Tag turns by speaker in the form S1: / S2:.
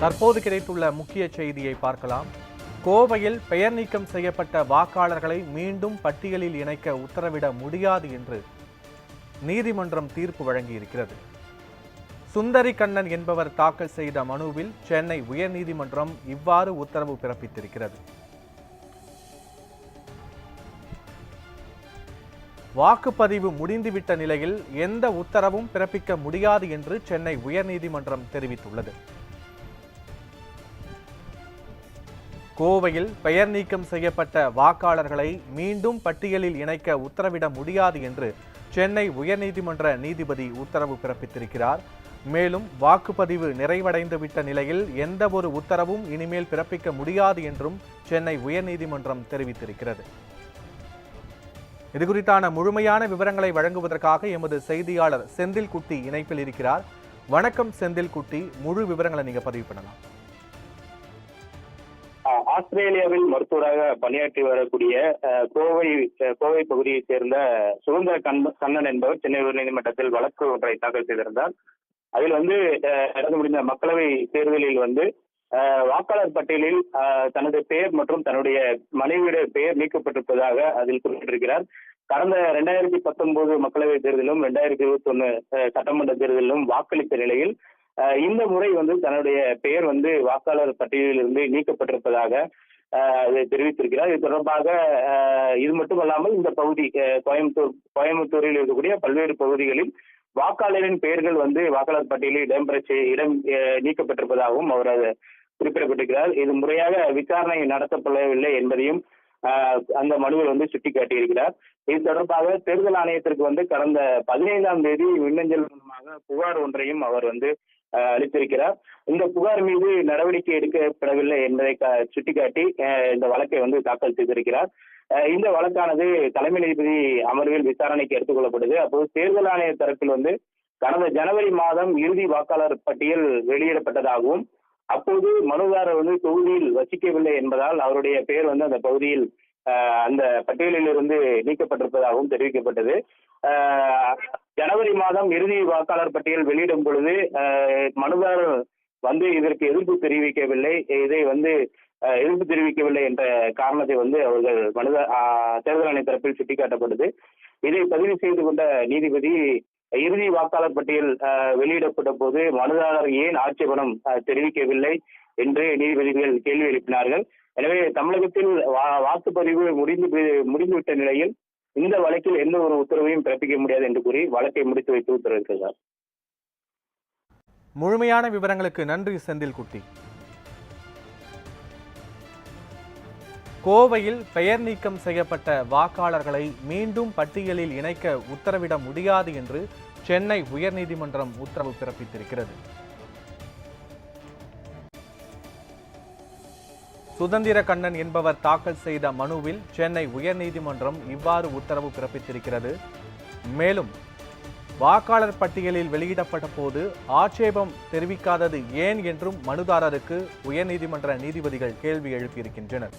S1: தற்போது கிடைத்துள்ள முக்கிய செய்தியை பார்க்கலாம். கோவையில் பெயர் நீக்கம் செய்யப்பட்ட வாக்காளர்களை மீண்டும் பட்டியலில் இணைக்க உத்தரவிட முடியாது என்று நீதிமன்றம் தீர்ப்பு வழங்கியிருக்கிறது. சுந்தரி கண்ணன் என்பவர் தாக்கல் செய்த மனுவில் சென்னை உயர்நீதிமன்றம் இவ்வாறு உத்தரவு பிறப்பித்திருக்கிறது. வாக்குப்பதிவு முடிந்துவிட்ட நிலையில் எந்த உத்தரவும் பிறப்பிக்க முடியாது என்று சென்னை உயர்நீதிமன்றம் தெரிவித்துள்ளது. கோவையில் பெயர் நீக்கம் செய்யப்பட்ட வாக்காளர்களை மீண்டும் பட்டியலில் இணைக்க உத்தரவிட முடியாது என்று சென்னை உயர்நீதிமன்ற நீதிபதி உத்தரவு பிறப்பித்திருக்கிறார். மேலும் வாக்குப்பதிவு நிறைவடைந்துவிட்ட நிலையில் எந்த ஒரு உத்தரவும் இனிமேல் பிறப்பிக்க முடியாது என்றும் சென்னை உயர்நீதிமன்றம் தெரிவித்திருக்கிறது. இதுகுறித்தான முழுமையான விவரங்களை வழங்குவதற்காக எமது செய்தியாளர் செந்தில் குட்டி இணைப்பில் இருக்கிறார். வணக்கம் செந்தில் குட்டி முழு விவரங்களை நீங்க பதிவு பண்ணலாம்.
S2: ஆஸ்திரேலியாவில் மருத்துவராக பணியாற்றி வரக்கூடிய கோவை கோவை பகுதியைச் சேர்ந்த சுதந்திர கண்ணன் என்பவர் சென்னை உயர்நீதிமன்றத்தில் வழக்கு ஒன்றை தாக்கல் செய்திருந்தார். அதில் வந்து நடந்து முடிந்த மக்களவை தேர்தலில் வந்து வாக்காளர் பட்டியலில் தனது பெயர் மற்றும் தன்னுடைய மனைவியுடைய பெயர் நீக்கப்பட்டிருப்பதாக அதில் குறிப்பிட்டிருக்கிறார். கடந்த ரெண்டாயிரத்தி பத்தொன்பது மக்களவை தேர்தலிலும் ரெண்டாயிரத்தி இருபத்தி ஒன்னு சட்டமன்ற தேர்தலிலும் வாக்களித்த நிலையில் இந்த முறை வந்து தன்னுடைய பெயர் வந்து வாக்காளர் பட்டியலில் இருந்து நீக்கப்பட்டிருப்பதாக தெரிவித்திருக்கிறார். இது தொடர்பாக இது மட்டுமல்லாமல் இந்த பகுதி கோயம்புத்தூர் கோயம்புத்தூரில் இருக்கக்கூடிய பல்வேறு பகுதிகளில் வாக்காளரின் பெயர்கள் வந்து வாக்காளர் பட்டியலில் இடம்பெற இடம் நீக்கப்பட்டிருப்பதாகவும் அவர் குறிப்பிடப்பட்டிருக்கிறார். இது முறையாக விசாரணை நடத்தப்படவில்லை என்பதையும் அந்த மனுவில் வந்து சுட்டிக்காட்டியிருக்கிறார். இது தொடர்பாக தேர்தல் ஆணையத்திற்கு வந்து கடந்த பதினைந்தாம் தேதி மின்னஞ்சல் மூலமாக புகார் ஒன்றையும் அவர் வந்து அளித்திருக்கிறார். இந்த புகார் மீது நடவடிக்கை எடுக்கப்படவில்லை என்பதை சுட்டிக்காட்டி இந்த வழக்கை வந்து தாக்கல் செய்திருக்கிறார். இந்த வழக்கானது தலைமை நீதிபதி அமர்வில் விசாரணைக்கு எடுத்துக்கொள்ளப்படுது. அப்போது தேர்தல் ஆணைய தரப்பில் வந்து கடந்த ஜனவரி மாதம் இறுதி வாக்காளர் பட்டியல் வெளியிடப்பட்டதாகவும் அப்போது மனுதாரர் வந்து தொகுதியில் வசிக்கவில்லை என்பதால் அவருடைய பெயர் வந்து அந்த பகுதியில் ஆஹ் அந்த பட்டியலில் இருந்து நீக்கப்பட்டிருப்பதாகவும் தெரிவிக்கப்பட்டது. ஆஹ் ஜனவரி மாதம் இறுதி வாக்காளர் பட்டியல் வெளியிடும் பொழுது ஆஹ் மனுதாரர் வந்து இதற்கு எதிர்ப்பு தெரிவிக்கவில்லை. இதை வந்து ஆஹ் எதிர்ப்பு தெரிவிக்கவில்லை என்ற காரணத்தை வந்து அவர்கள் மனித ஆஹ் தேர்தல் ஆணைய தரப்பில் சுட்டிக்காட்டப்படுது இதை பதிவு செய்து கொண்ட நீதிபதி இறுதி வாக்காளர் பட்டியல் வெளியிடப்பட்ட போது மனுதாரர் ஏன் ஆட்சேபனம் தெரிவிக்கவில்லை என்று நீதிபதிகள் கேள்வி எழுப்பினார்கள். எனவே தமிழகத்தில் வா- வாக்குப்பதிவு முடிந்து முடிந்துவிட்ட நிலையில் இந்த வழக்கில் எந்த ஒரு உத்தரவையும் பிறப்பிக்க முடியாது என்று கூறி வழக்கை முடித்து வைத்து உத்தரவிட்டிருக்கிறார்
S1: முழுமையான விவரங்களுக்கு நன்றி செந்தில் குட்டி கோவையில் பெயர் நீக்கம் செய்யப்பட்ட வாக்காளர்களை மீண்டும் பட்டியலில் இணைக்க உத்தரவிட முடியாது என்று சென்னை உயர்நீதிமன்றம் உத்தரவு பிறப்பித்திருக்கிறது. சுதந்திர கண்ணன் என்பவர் தாக்கல் செய்த மனுவில் சென்னை உயர்நீதிமன்றம் இவ்வாறு உத்தரவு பிறப்பித்திருக்கிறது. மேலும் வாக்காளர் பட்டியலில் வெளியிடப்பட்ட போது ஆட்சேபம் தெரிவிக்காதது ஏன் என்றும் மனுதாரருக்கு உயர்நீதிமன்ற நீதிபதிகள் கேள்வி எழுப்பியிருக்கின்றனர்.